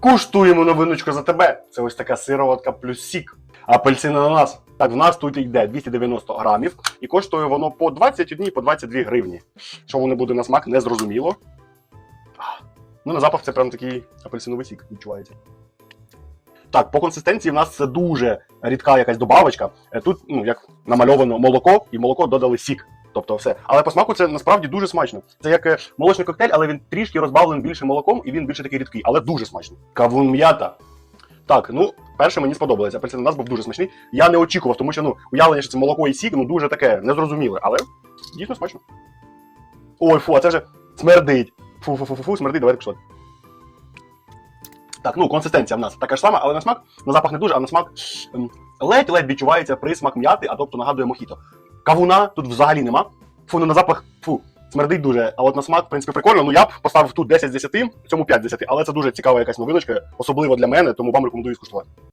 Куштуємо новиночку за тебе. Це ось така сироватка плюс сік. Апельсин ананас. Так, в нас тут йде 290 грамів, і коштує воно по 21 по 22 гривні. Що воно буде на смак, не зрозуміло. Ну, на запах це прям такий апельсиновий сік відчувається. Так, по консистенції в нас це дуже рідка якась добавочка. Е, Тут, ну, як намальовано молоко, і молоко додали сік. Тобто все. Але по смаку це насправді дуже смачно. Це як е, молочний коктейль, але він трішки розбавлений більше молоком, і він більше такий рідкий, але дуже смачно. Кавун м'ята. Так, ну, перше мені сподобалося. Апельсин нас був дуже смачний. Я не очікував, тому що ну, уявлення, що це молоко і сік, ну дуже таке незрозуміле, але дійсно смачно. Ой, фу, а це вже смердить. Фу, фу, фу, фу, фу, смердить, давайте куштувати. Так, ну консистенція в нас така ж сама, але на смак, на запах не дуже, а на смак ем, ледь-ледь відчувається присмак м'яти, а тобто нагадує мохіто. Кавуна тут взагалі нема. Фу, ну на запах, фу, смердить дуже. А от на смак, в принципі, прикольно. Ну я б поставив тут 10 з 10, в цьому 5 з 10, але це дуже цікава якась новиночка, особливо для мене, тому вам рекомендую скуштувати.